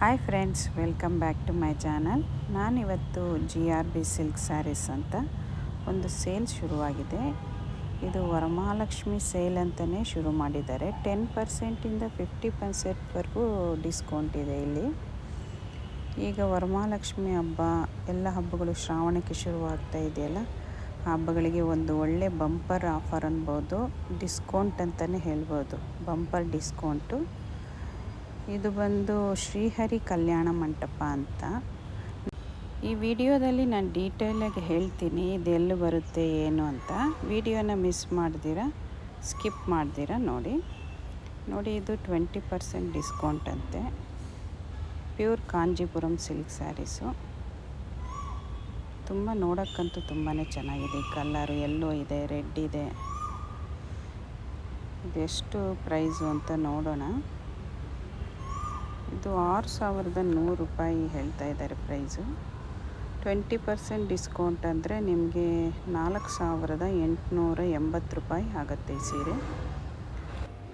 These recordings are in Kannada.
Hi friends welcome back to my channel ನಾನಿವತ್ತು G R B silk sarees ಅಂತ ಒಂದು ಸೇಲ್ ಶುರುವಾಗಿದೆ. ಇದು ವರಮಹಾಲಕ್ಷ್ಮಿ ಸೇಲ್ ಅಂತಲೇ ಶುರು ಮಾಡಿದ್ದಾರೆ. ಟೆನ್ ಪರ್ಸೆಂಟಿಂದ ಫಿಫ್ಟಿ ಪರ್ಸೆಂಟ್ವರೆಗೂ ಡಿಸ್ಕೌಂಟ್ ಇದೆ ಇಲ್ಲಿ. ಈಗ ವರಮಹಾಲಕ್ಷ್ಮಿ ಹಬ್ಬ, ಎಲ್ಲ ಹಬ್ಬಗಳು ಶ್ರಾವಣಕ್ಕೆ ಶುರುವಾಗ್ತಾ ಇದೆಯಲ್ಲ ಹಬ್ಬಗಳಿಗೆ ಒಂದು ಒಳ್ಳೆ ಬಂಪರ್ ಆಫರ್ ಅನ್ಬೋದು ಡಿಸ್ಕೌಂಟ್ ಅಂತಲೇ ಹೇಳ್ಬೋದು. ಬಂಪರ್ ಡಿಸ್ಕೌಂಟು ಇದು ಬಂದು ಶ್ರೀಹರಿ ಕಲ್ಯಾಣ ಮಂಟಪ ಅಂತ. ಈ ವಿಡಿಯೋದಲ್ಲಿ ನಾನು ಡೀಟೇಲಾಗಿ ಹೇಳ್ತೀನಿ, ಇದು ಎಲ್ಲಿ ಬರುತ್ತೆ, ಏನು ಅಂತ. ವಿಡಿಯೋನ ಮಿಸ್ ಮಾಡ್ದಿರ ಸ್ಕಿಪ್ ಮಾಡ್ದಿರ ನೋಡಿ. ನೋಡಿ, ಇದು ಟ್ವೆಂಟಿ ಪರ್ಸೆಂಟ್ ಡಿಸ್ಕೌಂಟ್ ಅಂತೆ. ಪ್ಯೂರ್ ಕಾಂಜಿಪುರಂ ಸಿಲ್ಕ್ ಸ್ಯಾರೀಸು ತುಂಬ ನೋಡೋಕ್ಕಂತೂ ತುಂಬಾ ಚೆನ್ನಾಗಿದೆ. ಕಲ್ಲರು ಎಲ್ಲೋ ಇದೆ ರೆಡ್ ಇದೆ. ಇದೆಷ್ಟು ಪ್ರೈಸು ಅಂತ ನೋಡೋಣ. ಇದು ಆರು ಸಾವಿರದ ನೂರು ರೂಪಾಯಿ ಹೇಳ್ತಾ ಇದ್ದಾರೆ ಪ್ರೈಸು. ಟ್ವೆಂಟಿ ಪರ್ಸೆಂಟ್ ಡಿಸ್ಕೌಂಟ್ ಅಂದರೆ ನಿಮಗೆ ನಾಲ್ಕು ಸಾವಿರದ ಎಂಟುನೂರ ಎಂಬತ್ತು ರೂಪಾಯಿ ಆಗುತ್ತೆ ಈ ಸೀರೆ.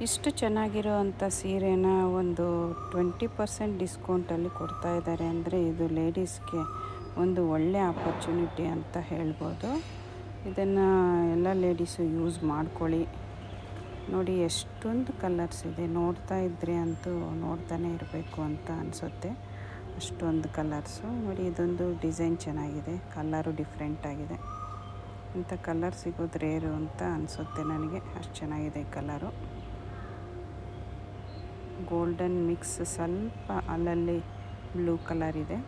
ಇಷ್ಟು ಚೆನ್ನಾಗಿರೋವಂಥ ಸೀರೆನ ಒಂದು ಟ್ವೆಂಟಿ ಪರ್ಸೆಂಟ್ ಡಿಸ್ಕೌಂಟಲ್ಲಿ ಕೊಡ್ತಾ ಇದ್ದಾರೆ ಅಂದರೆ ಇದು ಲೇಡೀಸ್ಗೆ ಒಂದು ಒಳ್ಳೆ ಆಪರ್ಚುನಿಟಿ ಅಂತ ಹೇಳ್ಬೋದು. ಇದನ್ನು ಎಲ್ಲ ಲೇಡೀಸು ಯೂಸ್ ಮಾಡ್ಕೊಳ್ಳಿ. ನೋಡಿ ಎಷ್ಟೊಂದು ಕಲರ್ಸ್ ಇದೆ. ನೋಡ್ತಾ ಇದ್ದರೆ ಅಂತೂ ನೋಡ್ತಾನೆ ಇರಬೇಕು ಅಂತ ಅನಿಸುತ್ತೆ. ಅಷ್ಟೊಂದು ಕಲರ್ಸು ನೋಡಿ ಇದೊಂದು ಡಿಸೈನ್ ಚೆನ್ನಾಗಿದೆ. ಕಲರು ಡಿಫ್ರೆಂಟ್ ಆಗಿದೆ. ಇಂಥ ಕಲರ್ ಸಿಗೋದು ರೇರು ಅಂತ ಅನಿಸುತ್ತೆ ನನಗೆ. ಅಷ್ಟು ಚೆನ್ನಾಗಿದೆ ಕಲರು ಗೋಲ್ಡನ್ ಮಿಕ್ಸ್ ಸ್ವಲ್ಪ ಅಲ್ಲಲ್ಲಿ ಬ್ಲೂ ಕಲರ್ ಇದೆ.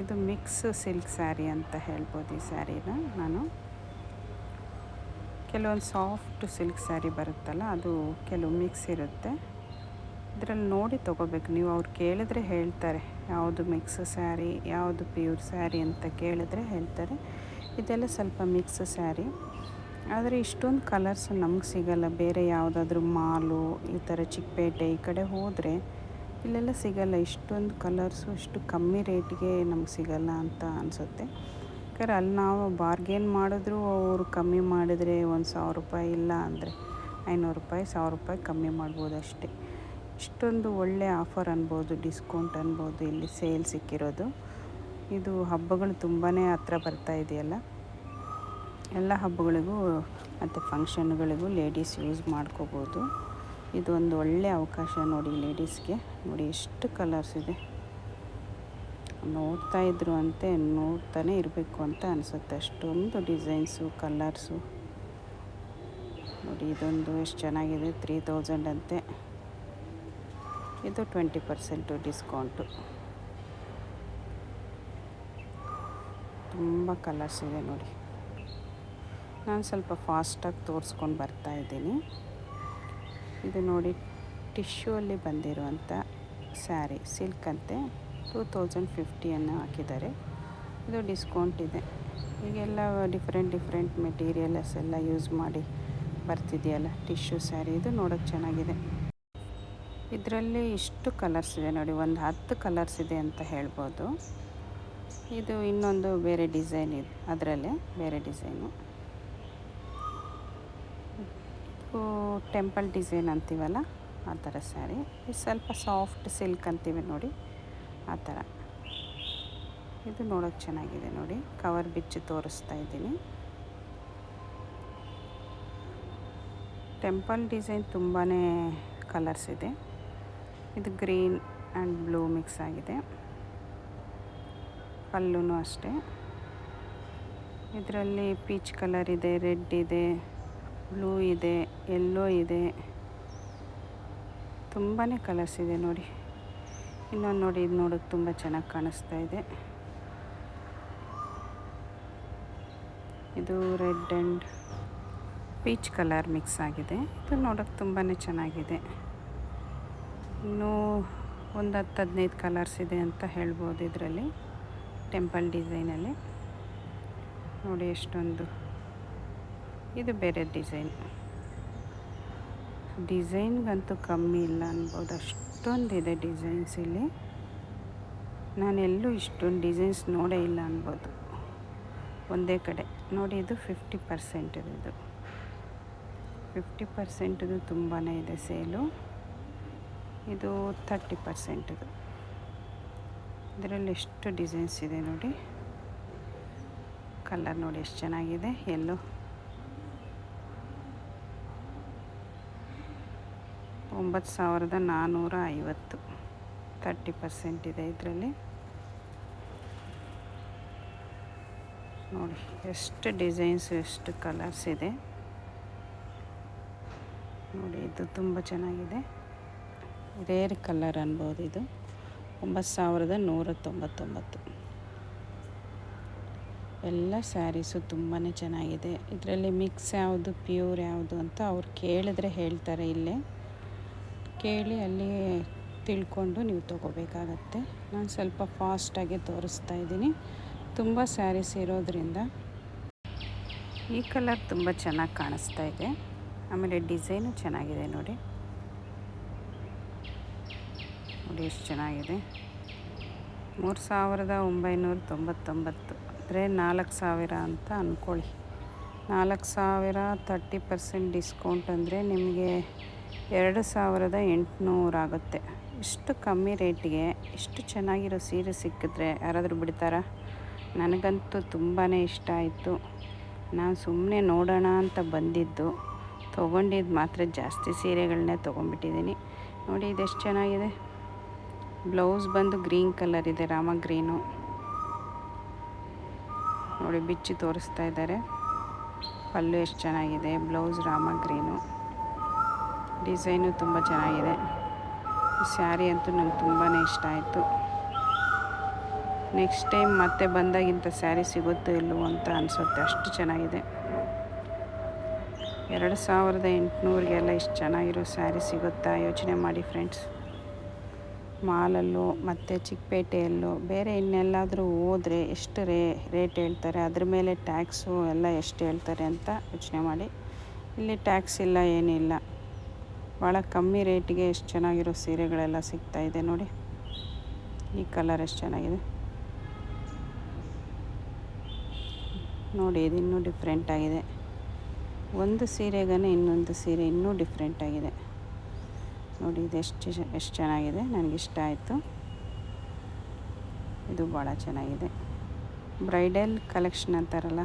ಇದು ಮಿಕ್ಸ್ ಸಿಲ್ಕ್ ಸ್ಯಾರಿ ಅಂತ ಹೇಳ್ಬೋದು ಈ ಸ್ಯಾರಿನ ನಾನು. ಕೆಲವೊಂದು ಸಾಫ್ಟ್ ಸಿಲ್ಕ್ ಸ್ಯಾರಿ ಬರುತ್ತಲ್ಲ, ಅದು ಕೆಲವು ಮಿಕ್ಸ್ ಇರುತ್ತೆ. ಇದರಲ್ಲಿ ನೋಡಿ ತೊಗೋಬೇಕು. ನೀವು ಅವ್ರು ಕೇಳಿದ್ರೆ ಹೇಳ್ತಾರೆ, ಯಾವುದು ಮಿಕ್ಸ್ ಸ್ಯಾರಿ, ಯಾವುದು ಪ್ಯೂರ್ ಸ್ಯಾರಿ ಅಂತ ಕೇಳಿದ್ರೆ ಹೇಳ್ತಾರೆ. ಇದೆಲ್ಲ ಸ್ವಲ್ಪ ಮಿಕ್ಸ್ ಸ್ಯಾರಿ. ಆದರೆ ಇಷ್ಟೊಂದು ಕಲರ್ಸ್ ನಮ್ಗೆ ಸಿಗಲ್ಲ. ಬೇರೆ ಯಾವುದಾದ್ರೂ ಮಾಲು, ಈ ಥರ ಚಿಕ್ಕಪೇಟೆ ಈ ಕಡೆ ಹೋದರೆ ಇಲ್ಲೆಲ್ಲ ಸಿಗಲ್ಲ. ಇಷ್ಟೊಂದು ಕಲರ್ಸು ಇಷ್ಟು ಕಮ್ಮಿ ರೇಟ್ಗೆ ನಮ್ಗೆ ಸಿಗಲ್ಲ ಅಂತ ಅನಿಸುತ್ತೆ. ಯಾಕಂದ್ರೆ ಅಲ್ಲಿ ನಾವು ಬಾರ್ಗೇನ್ ಮಾಡಿದ್ರು ಅವರು ಕಮ್ಮಿ ಮಾಡಿದರೆ ಒಂದು ಸಾವಿರ ರೂಪಾಯಿ ಇಲ್ಲ ಅಂದರೆ ಐನೂರು ರೂಪಾಯಿ, ಸಾವಿರ ರೂಪಾಯಿ ಕಮ್ಮಿ ಮಾಡ್ಬೋದು ಅಷ್ಟೇ. ಇಷ್ಟೊಂದು ಒಳ್ಳೆ ಆಫರ್ ಅನ್ಬೋದು ಡಿಸ್ಕೌಂಟ್ ಅನ್ಬೋದು ಇಲ್ಲಿ ಸೇಲ್ ಸಿಕ್ಕಿರೋದು. ಇದು ಹಬ್ಬಗಳು ತುಂಬಾ ಹತ್ರ ಬರ್ತಾ ಇದೆಯಲ್ಲ, ಎಲ್ಲ ಹಬ್ಬಗಳಿಗೂ ಮತ್ತು ಫಂಕ್ಷನ್ಗಳಿಗೂ ಲೇಡೀಸ್ ಯೂಸ್ ಮಾಡ್ಕೋಬೋದು. ಇದೊಂದು ಒಂದು ಒಳ್ಳೆಯ ಅವಕಾಶ ನೋಡಿ ಲೇಡೀಸ್ಗೆ ನೋಡಿ ಎಷ್ಟು ಕಲರ್ಸ್ ಇದೆ. ನೋಡ್ತಾ ಇದ್ರು ಅಂತೆ, ನೋಡ್ತಾನೆ ಇರಬೇಕು ಅಂತ ಅನಿಸುತ್ತೆ. ಅಷ್ಟೊಂದು ಡಿಸೈನ್ಸು, ಕಲರ್ಸು. ನೋಡಿ, ಇದೊಂದು ಎಷ್ಟು ಚೆನ್ನಾಗಿದೆ. ತ್ರೀ ತೌಸಂಡ್ ಅಂತೆ. ಇದು ಟ್ವೆಂಟಿ ಪರ್ಸೆಂಟು ಡಿಸ್ಕೌಂಟು. ತುಂಬ ಕಲರ್ಸ್ ಇದೆ ನೋಡಿ. ನಾನು ಸ್ವಲ್ಪ ಫಾಸ್ಟಾಗಿ ತೋರಿಸ್ಕೊಂಡು ಬರ್ತಾ ಇದ್ದೀನಿ. ಇದು ನೋಡಿ, ಟಿಶ್ಯೂ ಅಲ್ಲಿ ಬಂದಿರುವಂಥ ಸ್ಯಾರಿ, ಸಿಲ್ಕ್ ಅಂತೆ. ಟೂ ತೌಸಂಡ್ ಫಿಫ್ಟಿಯನ್ನು ಹಾಕಿದ್ದಾರೆ. ಇದು ಡಿಸ್ಕೌಂಟ್ ಇದೆ. ಈಗೆಲ್ಲ ಡಿಫ್ರೆಂಟ್ ಡಿಫ್ರೆಂಟ್ ಮೆಟೀರಿಯಲ್ಸ್ ಎಲ್ಲ ಯೂಸ್ ಮಾಡಿ ಬರ್ತಿದೆಯಲ್ಲ ಟಿಶ್ಯೂ ಸ್ಯಾರಿ ಇದು ನೋಡೋಕ್ಕೆ ಚೆನ್ನಾಗಿದೆ. ಇದರಲ್ಲಿ ಇಷ್ಟು ಕಲರ್ಸ್ ಇದೆ ನೋಡಿ, ಒಂದು ಹತ್ತು ಕಲರ್ಸ್ ಇದೆ ಅಂತ ಹೇಳ್ಬೋದು. ಇದು ಇನ್ನೊಂದು ಬೇರೆ ಡಿಸೈನ್ ಇದೆ, ಅದರಲ್ಲೇ ಬೇರೆ ಡಿಸೈನು ಇದು ಟೆಂಪಲ್ ಡಿಸೈನ್ ಅಂತೀವಲ್ಲ, ಆ ಥರ ಸ್ಯಾರಿ ಇದು ಸ್ವಲ್ಪ ಸಾಫ್ಟ್ ಸಿಲ್ಕ್ ಅಂತೀವಿ ನೋಡಿ. ಆ ಥರ. ಇದು ನೋಡೋಕ್ಕೆ ಚೆನ್ನಾಗಿದೆ ನೋಡಿ. ಕವರ್ ಬಿಚ್ಚಿ ತೋರಿಸ್ತಾ ಇದ್ದೀನಿ. ಟೆಂಪಲ್ ಡಿಸೈನ್ ತುಂಬಾ ಕಲರ್ಸ್ ಇದೆ. ಇದು ಗ್ರೀನ್ ಆ್ಯಂಡ್ ಬ್ಲೂ ಮಿಕ್ಸ್ ಆಗಿದೆ. ಪಲ್ಲೂ ಅಷ್ಟೇ. ಇದರಲ್ಲಿ ಪೀಚ್ ಕಲರ್ ಇದೆ, ರೆಡ್ ಇದೆ, ಬ್ಲೂ ಇದೆ, ಎಲ್ಲೋ ಇದೆ. ತುಂಬಾ ಕಲರ್ಸ್ ಇದೆ ನೋಡಿ. ಇನ್ನೊಂದು ನೋಡಿ, ಇದು ನೋಡೋಕ್ಕೆ ತುಂಬ ಚೆನ್ನಾಗಿ ಕಾಣಿಸ್ತಾ ಇದೆ. ಇದು red and peach colour mix ಆಗಿದೆ. ಇದು ನೋಡೋಕ್ಕೆ ತುಂಬಾ ಚೆನ್ನಾಗಿದೆ. ಇನ್ನೂ ಒಂದು ಹತ್ತು ಹದಿನೈದು ಕಲರ್ಸ್ ಇದೆ ಅಂತ ಹೇಳ್ಬೋದು ಇದರಲ್ಲಿ, ಟೆಂಪಲ್ ಡಿಸೈನಲ್ಲಿ. ನೋಡಿ ಎಷ್ಟೊಂದು. ಇದು ಬೇರೆ ಡಿಸೈನ್. ಡಿಸೈನ್ಗಂತೂ ಕಮ್ಮಿ ಇಲ್ಲ ಅನ್ಬೋದು ಅಷ್ಟೊಂದಿದೆ ಡಿಸೈನ್ಸ್ ಇಲ್ಲಿ. ನಾನೆಲ್ಲೂ ಇಷ್ಟೊಂದು ಡಿಸೈನ್ಸ್ ನೋಡೇ ಇಲ್ಲ ಅನ್ಬೋದು. ಒಂದೇ ಕಡೆ. ನೋಡಿ, ಇದು ಫಿಫ್ಟಿ ಪರ್ಸೆಂಟ್ ಇದು. ಫಿಫ್ಟಿ ಪರ್ಸೆಂಟದು ತುಂಬಾ ಇದೆ ಸೇಲು. ಇದು ತರ್ಟಿ ಪರ್ಸೆಂಟ್ ಇದು. ಇದರಲ್ಲಿ ಎಷ್ಟು ಡಿಸೈನ್ಸ್ ಇದೆ ನೋಡಿ. ಕಲರ್ ನೋಡಿ, ಎಷ್ಟು ಚೆನ್ನಾಗಿದೆ. ಎಲ್ಲೋ ಒಂಬತ್ತು ಸಾವಿರದ ನಾನ್ನೂರ ಐವತ್ತು ತರ್ಟಿ ಪರ್ಸೆಂಟ್ ಇದೆ ಇದರಲ್ಲಿ. ನೋಡಿ, ಎಷ್ಟು ಡಿಸೈನ್ಸ್ ಎಷ್ಟು ಕಲರ್ಸ್ ಇದೆ. ನೋಡಿ, ಇದು ತುಂಬ ಚೆನ್ನಾಗಿದೆ. ರೇರ್ ಕಲರ್ ಅನ್ಬೋದು ಇದು. ಒಂಬತ್ತು ಸಾವಿರದ ನೂರ ತೊಂಬತ್ತೊಂಬತ್ತು ಎಲ್ಲ ಸ್ಯಾರೀಸು ತುಂಬಾ ಚೆನ್ನಾಗಿದೆ. ಇದರಲ್ಲಿ ಮಿಕ್ಸ್ ಯಾವುದು ಪ್ಯೂರ್ ಯಾವುದು ಅಂತ ಅವ್ರು ಕೇಳಿದ್ರೆ ಹೇಳ್ತಾರೆ ಇಲ್ಲೇ. ಕೇಳಿ ಅಲ್ಲಿ ತಿಳ್ಕೊಂಡು ನೀವು ತೊಗೋಬೇಕಾಗತ್ತೆ. ನಾನು ಸ್ವಲ್ಪ ಫಾಸ್ಟಾಗಿ ತೋರಿಸ್ತಾ ಇದ್ದೀನಿ. ತುಂಬ ಸ್ಯಾರೀಸ್ ಇರೋದ್ರಿಂದ. ಈ ಕಲರ್ ತುಂಬ ಚೆನ್ನಾಗಿ ಕಾಣಿಸ್ತಾ ಇದೆ. ಆಮೇಲೆ ಡಿಸೈನು ಚೆನ್ನಾಗಿದೆ ನೋಡಿ. ನೋಡಿ ಎಷ್ಟು ಚೆನ್ನಾಗಿದೆ. ಮೂರು ಸಾವಿರದ ಒಂಬೈನೂರ ತೊಂಬತ್ತೊಂಬತ್ತು ಅಂದರೆ ನಾಲ್ಕು ಸಾವಿರ ಅಂತ ಅಂದ್ಕೊಳ್ಳಿ ನಾಲ್ಕು ಸಾವಿರ ತರ್ಟಿ ಪರ್ಸೆಂಟ್ ಡಿಸ್ಕೌಂಟ್ ಅಂದರೆ ನಿಮಗೆ ಎರಡು ಸಾವಿರದ ಎಂಟುನೂರಾಗುತ್ತೆ ಇಷ್ಟು ಕಮ್ಮಿ ರೇಟಿಗೆ ಇಷ್ಟು ಚೆನ್ನಾಗಿರೋ ಸೀರೆ ಸಿಕ್ಕಿದ್ರೆ ಯಾರಾದರೂ ಬಿಡ್ತಾರಾ? ನನಗಂತೂ ತುಂಬಾ ಇಷ್ಟ ಆಯಿತು. ನಾನು ಸುಮ್ಮನೆ ನೋಡೋಣ ಅಂತ ಬಂದಿದ್ದು. ತೊಗೊಂಡಿದ್ದು ಮಾತ್ರ ಜಾಸ್ತಿ ಸೀರೆಗಳನ್ನೇ ತೊಗೊಂಡ್ಬಿಟ್ಟಿದ್ದೀನಿ ನೋಡಿ ಇದೆಷ್ಟು ಚೆನ್ನಾಗಿದೆ. ಬ್ಲೌಸ್ ಬಂದು ಗ್ರೀನ್ ಕಲರ್ ಇದೆ, ರಾಮ ಗ್ರೀನು. ನೋಡಿ ಬಿಚ್ಚಿ ತೋರಿಸ್ತಾ ಇದ್ದಾರೆ. ಪಲ್ಲು ಎಷ್ಟು ಚೆನ್ನಾಗಿದೆ, ಬ್ಲೌಸ್ ರಾಮ ಗ್ರೀನು. ಡಿಸೈನು ತುಂಬ ಚೆನ್ನಾಗಿದೆ. ಸ್ಯಾರಿ ಅಂತೂ ನಂಗೆ ತುಂಬಾ ಇಷ್ಟ ಆಯಿತು. ನೆಕ್ಸ್ಟ್ ಟೈಮ್ ಮತ್ತೆ ಬಂದಾಗಿಂತ ಸ್ಯಾರಿ ಸಿಗುತ್ತೋ ಇಲ್ಲವೋ ಅಂತ ಅನಿಸುತ್ತೆ. ಅಷ್ಟು ಚೆನ್ನಾಗಿದೆ. ಎರಡು ಸಾವಿರದ ಎಂಟುನೂರಿಗೆಲ್ಲ ಇಷ್ಟು ಚೆನ್ನಾಗಿರೋ ಸ್ಯಾರಿ ಸಿಗುತ್ತಾ? ಯೋಚನೆ ಮಾಡಿ ಫ್ರೆಂಡ್ಸ್. ಮಾಲಲ್ಲೂ, ಮತ್ತು ಚಿಕ್ಕಪೇಟೆಯಲ್ಲೂ, ಬೇರೆ ಇನ್ನೆಲ್ಲಾದರೂ ಹೋದರೆ ಎಷ್ಟು ರೇ, ರೇಟ್ ಹೇಳ್ತಾರೆ? ಅದ್ರ ಮೇಲೆ ಟ್ಯಾಕ್ಸು ಎಲ್ಲ ಎಷ್ಟು ಹೇಳ್ತಾರೆ ಅಂತ ಯೋಚನೆ ಮಾಡಿ. ಇಲ್ಲಿ ಟ್ಯಾಕ್ಸ್ ಇಲ್ಲ, ಏನಿಲ್ಲ. ಭಾಳ ಕಮ್ಮಿ ರೇಟಿಗೆ ಎಷ್ಟು ಚೆನ್ನಾಗಿರೋ ಸೀರೆಗಳೆಲ್ಲ ಸಿಗ್ತಾ ಇದೆ ನೋಡಿ. ಈ ಕಲರ್ ಎಷ್ಟು ಚೆನ್ನಾಗಿದೆ. ನೋಡಿ, ಇದು ಇನ್ನೂ ಡಿಫ್ರೆಂಟ್ ಆಗಿದೆ. ಒಂದು ಸೀರೆಗೇ ಇನ್ನೊಂದು ಸೀರೆ ಇನ್ನೂ ಡಿಫ್ರೆಂಟ್ ಆಗಿದೆ. ನೋಡಿ, ಇದು ಎಷ್ಟು ಎಷ್ಟು ಚೆನ್ನಾಗಿದೆ, ನನಗಿಷ್ಟ ಆಯಿತು. ಇದು ಭಾಳ ಚೆನ್ನಾಗಿದೆ. ಬ್ರೈಡಲ್ ಕಲೆಕ್ಷನ್ ಅಂತಾರಲ್ಲ,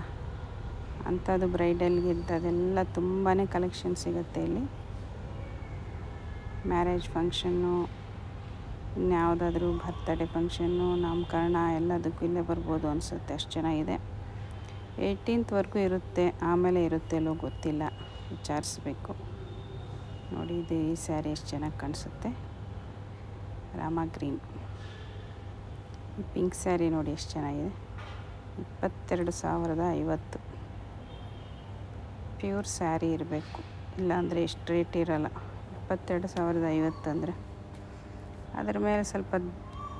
ಅಂಥದ್ದು ಬ್ರೈಡಲ್ಗೆ ಇಂಥದ್ದೆಲ್ಲ ತುಂಬಾ ಕಲೆಕ್ಷನ್ ಸಿಗುತ್ತೆ ಇಲ್ಲಿ. ಮ್ಯಾರೇಜ್ ಫಂಕ್ಷನ್ನು ಇನ್ಯಾವುದಾದ್ರೂ ಬರ್ತಡೇ ಫಂಕ್ಷನ್ನು ನಾಮಕರಣ ಎಲ್ಲದಕ್ಕೂ ಇಲ್ಲೇ ಬರ್ಬೋದು ಅನಿಸುತ್ತೆ, ಅಷ್ಟು ಚೆನ್ನಾಗಿದೆ ಏಯ್ಟೀನ್ತ್ವರೆಗೂ ಇರುತ್ತೆ, ಆಮೇಲೆ ಇರುತ್ತೆ ಎಲ್ಲೋ ಗೊತ್ತಿಲ್ಲ, ವಿಚಾರಿಸ್ಬೇಕು. ನೋಡಿ, ಇದು ಈ ಸ್ಯಾರಿ ಎಷ್ಟು ಚೆನ್ನಾಗಿ ಕಾಣಿಸುತ್ತೆ. ರಾಮ ಗ್ರೀನ್. ಪಿಂಕ್ ಸ್ಯಾರಿ ನೋಡಿ ಎಷ್ಟು ಚೆನ್ನಾಗಿದೆ. ಇಪ್ಪತ್ತೆರಡು ಸಾವಿರದ ಐವತ್ತು. ಪ್ಯೂರ್ ಸ್ಯಾರಿ ಇರಬೇಕು, ಇಲ್ಲಾಂದರೆ ಎಷ್ಟು ರೇಟ್ ಇರೋಲ್ಲ. ಇಪ್ಪತ್ತೆರಡು ಸಾವಿರದ ಐವತ್ತು ಅಂದರೆ ಅದರ ಮೇಲೆ ಸ್ವಲ್ಪ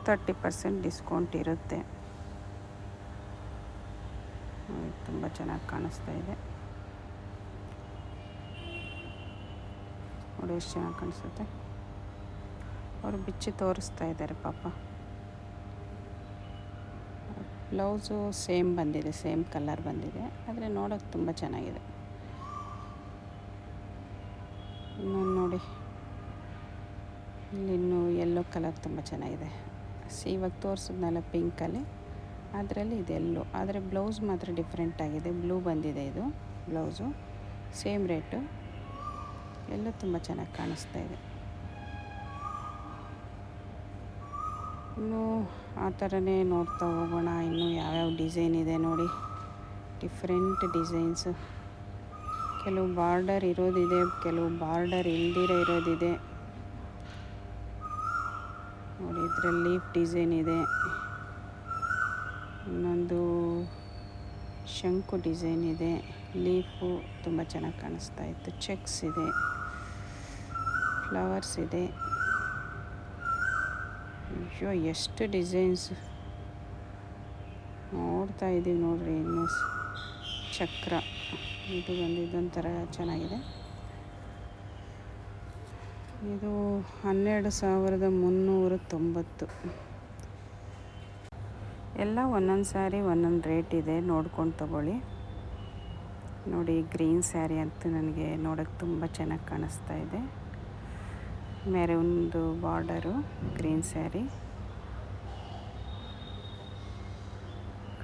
ತರ್ಟಿ ಪರ್ಸೆಂಟ್ ಡಿಸ್ಕೌಂಟ್ ಇರುತ್ತೆ. ತುಂಬ ಚೆನ್ನಾಗಿ ಕಾಣಿಸ್ತಾ ಇದೆ. ನೋಡಿ ಎಷ್ಟು ಚೆನ್ನಾಗಿ ಕಾಣಿಸುತ್ತೆ. ಅವರು ಬಿಚ್ಚಿ ತೋರಿಸ್ತಾ ಇದ್ದಾರೆ ಪಾಪ. ಬ್ಲೌಸು ಸೇಮ್ ಬಂದಿದೆ, ಸೇಮ್ ಕಲರ್ ಬಂದಿದೆ. ಆದರೆ ನೋಡೋಕ್ಕೆ ತುಂಬ ಚೆನ್ನಾಗಿದೆ. ನೋಡಿ. ಇಲ್ಲಿ ಇನ್ನೂ ಯೆಲ್ಲೋ ಕಲರ್ ತುಂಬ ಚೆನ್ನಾಗಿದೆ. ಸಿ ಇವಾಗ ತೋರಿಸಿದ್ನಲ್ಲ ಪಿಂಕಲ್ಲಿ ಅದರಲ್ಲಿ ಇದು ಎಲ್ಲೋ ಆದರೆ ಬ್ಲೌಸ್ ಮಾತ್ರ ಡಿಫ್ರೆಂಟ್ ಆಗಿದೆ. ಬ್ಲೂ ಬಂದಿದೆ ಇದು ಬ್ಲೌಸು ಸೇಮ್ ರೇಟು ಎಲ್ಲ ತುಂಬ ಚೆನ್ನಾಗಿ ಕಾಣಿಸ್ತಾ ಇದೆ. ಇನ್ನು ಆ ಥರನೇ ನೋಡ್ತಾ ಹೋಗೋಣ. ಇನ್ನೂ ಯಾವ್ಯಾವ ಡಿಸೈನ್ ಇದೆ ನೋಡಿ. ಡಿಫ್ರೆಂಟ್ ಡಿಸೈನ್ಸು ಕೆಲವು ಬಾರ್ಡರ್ ಇರೋದಿದೆ, ಕೆಲವು ಬಾರ್ಡರ್ ಇಲ್ದಿರ ಇರೋದಿದೆ. ನೋಡಿ, ಇದರಲ್ಲಿ ಲೀಫ್ ಡಿಸೈನ್ ಇದೆ. ಇನ್ನೊಂದು ಶಂಕು ಡಿಸೈನ್ ಇದೆ. ಲೀಫು ತುಂಬ ಚೆನ್ನಾಗಿ ಕಾಣಿಸ್ತಾ ಇತ್ತು. ಚೆಕ್ಸ್ ಇದೆ. ಫ್ಲವರ್ಸ್ ಇದೆ. ಅಯ್ಯೋ, ಎಷ್ಟು ಡಿಸೈನ್ಸ್. ನೋಡ್ತಾ ಇದ್ದೀವಿ ನೋಡ್ರಿ, ಇನ್ನು ಚಕ್ರ. ಇದು ಬಂದು ಇದೊಂಥರ ಚೆನ್ನಾಗಿದೆ. ಇದು ಹನ್ನೆರಡು ಸಾವಿರದ ಮುನ್ನೂರ ತೊಂಬತ್ತು. ಎಲ್ಲ ಒಂದೊಂದು ಸ್ಯಾರಿ, ಒಂದೊಂದು ರೇಟ್ ಇದೆ. ನೋಡ್ಕೊಂಡು ತಗೊಳ್ಳಿ. ನೋಡಿ, ಗ್ರೀನ್ ಸ್ಯಾರಿ ಅಂತೂ ನನಗೆ ನೋಡೋಕ್ಕೆ ತುಂಬ ಚೆನ್ನಾಗಿ ಕಾಣಿಸ್ತಾ ಇದೆ. ಒಂದು ಬಾರ್ಡರು, ಗ್ರೀನ್ ಸ್ಯಾರಿ.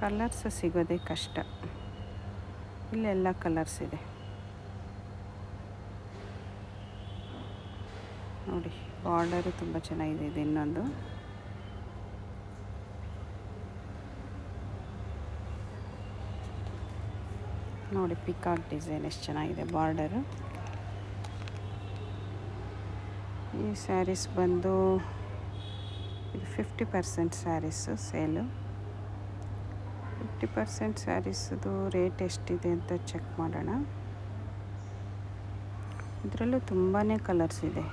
ಕಲರ್ಸ್ ಸಿಗೋದೇ ಕಷ್ಟ. ಇಲ್ಲೆಲ್ಲ ಕಲರ್ಸ್ ಇದೆ. ನೋಡಿ ಬಾರ್ಡರು ತುಂಬ ಚೆನ್ನಾಗಿದೆ ಇದು ಇನ್ನೊಂದು. ನೋಡಿ ಪಿಕಾಕ್ ಡಿಸೈನ್ ಎಷ್ಟು ಚೆನ್ನಾಗಿದೆ ಬಾರ್ಡರು ಈ ಸ್ಯಾರೀಸ್ ಬಂದು ಇದು fifty percent saris sale fifty percent ಸ್ಯಾರೀಸದು rate ಎಷ್ಟಿದೆ ಅಂತ ಚೆಕ್ ಮಾಡೋಣ. ಇದರಲ್ಲೂ ತುಂಬಾ ಕಲರ್ಸ್ ಇದೆ.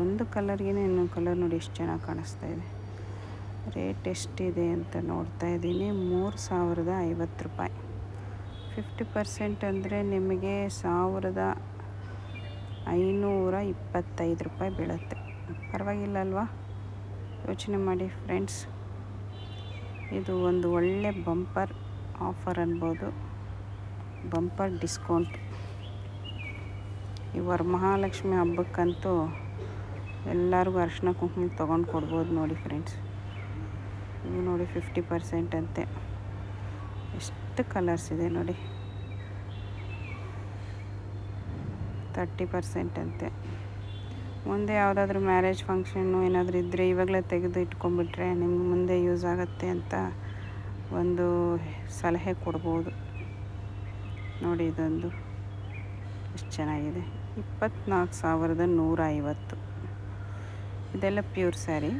ಒಂದು ಕಲರ್ಗೆ ಇನ್ನೊಂದು ಕಲರ್ ನೋಡಿ ಎಷ್ಟು ಚೆನ್ನಾಗಿ ಕಾಣಿಸ್ತಾ ಇದೆ. ರೇಟ್ ಎಷ್ಟಿದೆ ಅಂತ ನೋಡ್ತಾ ಇದ್ದೀನಿ. ಮೂರು ಸಾವಿರದ ಐವತ್ತು ರೂಪಾಯಿ. ಫಿಫ್ಟಿ ಪರ್ಸೆಂಟ್ ಅಂದರೆ ನಿಮಗೆ ಸಾವಿರದ ಐನೂರ ಇಪ್ಪತ್ತೈದು ರೂಪಾಯಿ ಬೀಳುತ್ತೆ. ಪರವಾಗಿಲ್ಲ ಅಲ್ವಾ? ಯೋಚನೆ ಮಾಡಿ ಫ್ರೆಂಡ್ಸ್. ಇದು ಒಂದು ಒಳ್ಳೆ ಬಂಪರ್ ಆಫರ್ ಅನ್ಬೋದು. Bumper discount. ಈ ವರಮಹಾಲಕ್ಷ್ಮಿ ಹಬ್ಬಕ್ಕಂತೂ ಎಲ್ಲರಿಗೂ ಅರ್ಶಿನ ಕುಂಕುಮ ತೊಗೊಂಡು ಕೊಡ್ಬೋದು ನೋಡಿ ಫ್ರೆಂಡ್ಸ್. ಇವು ನೋಡಿ ಫಿಫ್ಟಿ ಪರ್ಸೆಂಟ್ ಅಂತೆ. ಎಷ್ಟು ಕಲರ್ಸ್ ಇದೆ ನೋಡಿ. ತರ್ಟಿ ಪರ್ಸೆಂಟ್ ಅಂತೆ. ಮುಂದೆ ಯಾವುದಾದ್ರೂ ಮ್ಯಾರೇಜ್ ಫಂಕ್ಷನ್ನು ಏನಾದರೂ ಇದ್ದರೆ ಇವಾಗಲೇ ತೆಗೆದು ಇಟ್ಕೊಂಡ್ಬಿಟ್ರೆ ನಿಮ್ಗೆ ಮುಂದೆ ಯೂಸ್ ಆಗುತ್ತೆ ಅಂತ ಒಂದು ಸಲಹೆ ಕೊಡ್ಬೋದು. ನೋಡಿ ಇದೊಂದು. ಎಷ್ಟು ಚೆನ್ನಾಗಿದೆ. ಇಪ್ಪತ್ತ್ನಾಲ್ಕು ಸಾವಿರದ ನೂರ ಐವತ್ತು ಇದೆಲ್ಲ ಪ್ಯೂರ್ ಸ್ಯಾರಿ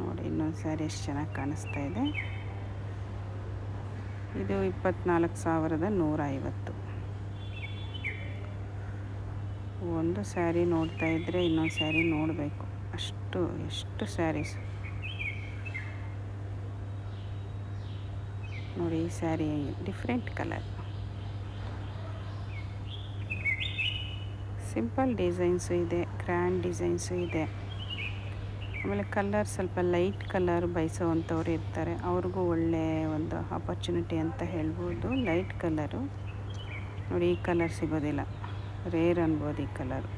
ನೋಡಿ ಇನ್ನೊಂದು ಸ್ಯಾರಿ ಎಷ್ಟು ಚೆನ್ನಾಗಿ ಕಾಣಿಸ್ತಾ ಇದೆ. ಇದು ಇಪ್ಪತ್ತ್ನಾಲ್ಕು ಸಾವಿರದ ನೂರ ಐವತ್ತು ಒಂದು ಸ್ಯಾರಿ ನೋಡ್ತಾ ಇದ್ದರೆ ಇನ್ನೊಂದು ಸ್ಯಾರಿ ನೋಡಬೇಕು. ಅಷ್ಟು, ಎಷ್ಟು ಸ್ಯಾರೀಸ್? ನೋಡಿ, ಈ sari different colour. Simple designs ಇದೆ, ಗ್ರ್ಯಾಂಡ್ ಡಿಸೈನ್ಸು ಇದೆ. ಆಮೇಲೆ ಕಲರ್ ಸ್ವಲ್ಪ ಲೈಟ್ ಕಲರ್ ಬಯಸೋವಂಥವ್ರು ಇರ್ತಾರೆ. ಅವ್ರಿಗೂ ಒಳ್ಳೆ ಒಂದು ಆಪರ್ಚುನಿಟಿ ಅಂತ ಹೇಳ್ಬೋದು. Light colour. ನೋಡಿ, ಈ ಕಲರ್ ಸಿಗೋದಿಲ್ಲ. ರೇರ್ ಅನ್ಬೋದು ಈ ಕಲರ್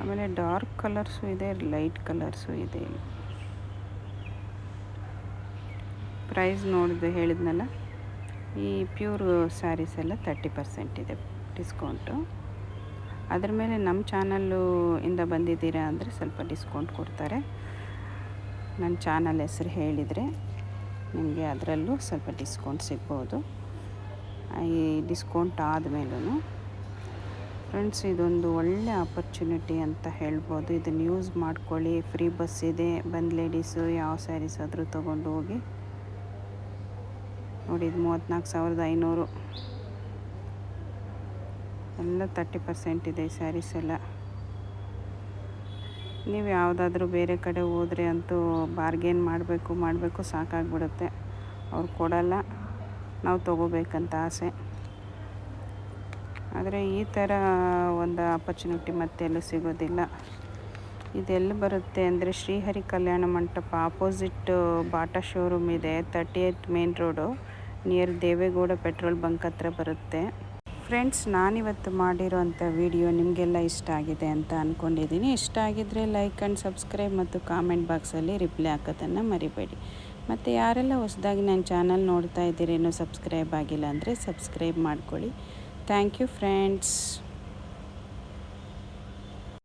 ಆಮೇಲೆ ಡಾರ್ಕ್ ಕಲರ್ಸು ಇದೆ ಲೈಟ್ ಕಲರ್ಸು ಇದೆ. ಪ್ರೈಸ್ ನೋಡಿದೆ ಹೇಳಿದ್ನಲ್ಲ, ಈ ಪ್ಯೂರ್ ಸ್ಯಾರೀಸ್ ಎಲ್ಲ ತರ್ಟಿ ಪರ್ಸೆಂಟ್ ಇದೆ ಡಿಸ್ಕೌಂಟು ಅದ್ರ ಮೇಲೆ ನಮ್ಮ ಚಾನಲ್ಲು ಇಂದ ಬಂದಿದ್ದೀರಾ ಅಂದರೆ ಸ್ವಲ್ಪ ಡಿಸ್ಕೌಂಟ್ ಕೊಡ್ತಾರೆ. ನನ್ನ ಚಾನಲ್ ಹೆಸರು ಹೇಳಿದರೆ ನಿಮಗೆ ಅದರಲ್ಲೂ ಸ್ವಲ್ಪ ಡಿಸ್ಕೌಂಟ್ ಸಿಗ್ಬೋದು. ಈ ಡಿಸ್ಕೌಂಟ್ ಆದಮೇಲೂ ಫ್ರೆಂಡ್ಸ್, ಇದೊಂದು ಒಳ್ಳೆ ಆಪರ್ಚುನಿಟಿ ಅಂತ ಹೇಳ್ಬೋದು. ಇದನ್ನು ಯೂಸ್ ಮಾಡ್ಕೊಳ್ಳಿ. ಫ್ರೀ ಬಸ್ ಇದೆ. ಬಂದು ಲೇಡೀಸು ಯಾವ ಸ್ಯಾರೀಸ್ ಆದರೂ ತೊಗೊಂಡು ಹೋಗಿ. ನೋಡಿ, ಇದು ಮೂವತ್ತ್ನಾಲ್ಕು ಸಾವಿರದ ಐನೂರು. ಎಲ್ಲ ತರ್ಟಿ ಪರ್ಸೆಂಟ್ ಇದೆ ಈ ಸ್ಯಾರೀಸ್ ಎಲ್ಲ. ನೀವು ಯಾವುದಾದ್ರೂ ಬೇರೆ ಕಡೆ ಹೋದರೆ ಅಂತೂ ಬಾರ್ಗೇನ್ ಮಾಡಬೇಕು ಮಾಡಬೇಕು ಸಾಕಾಗ್ಬಿಡುತ್ತೆ. ಅವ್ರು ಕೊಡಲ್ಲ. ನಾವು ತೊಗೋಬೇಕಂತ ಆಸೆ. ಆದರೆ ಈ ಥರ ಒಂದು ಆಪರ್ಚುನಿಟಿ ಮತ್ತೆಲ್ಲೂ ಸಿಗೋದಿಲ್ಲ. ಇದೆಲ್ಲಿ ಬರುತ್ತೆ ಅಂದರೆ Srihari Kalyana Mantapa opposite Bata showroom ಇದೆ thirty eight main road near Devegowda petrol bunk ಹತ್ರ ಬರುತ್ತೆ. ಫ್ರೆಂಡ್ಸ್ ನಾನಿವತ್ತು ಮಾಡಿರೋಂಥ ವಿಡಿಯೋ ನಿಮಗೆಲ್ಲ ಇಷ್ಟ ಆಗಿದೆ ಅಂತ ಅಂದ್ಕೊಂಡಿದ್ದೀನಿ ಇಷ್ಟ ಆಗಿದ್ದರೆ ಲೈಕ್ ಆ್ಯಂಡ್ ಸಬ್ಸ್ಕ್ರೈಬ್ ಮತ್ತು ಕಾಮೆಂಟ್ ಬಾಕ್ಸಲ್ಲಿ ರಿಪ್ಲೈ ಹಾಕೋದನ್ನು ಮರಿಬೇಡಿ. ಮತ್ತು ಯಾರೆಲ್ಲ ಹೊಸದಾಗಿ ನನ್ನ ಚಾನಲ್ ನೋಡ್ತಾ ಇದ್ದೀರೇನೋ ಸಬ್ಸ್ಕ್ರೈಬ್ ಆಗಿಲ್ಲ ಅಂದರೆ ಸಬ್ಸ್ಕ್ರೈಬ್ ಮಾಡ್ಕೊಳ್ಳಿ. Thank you, friends.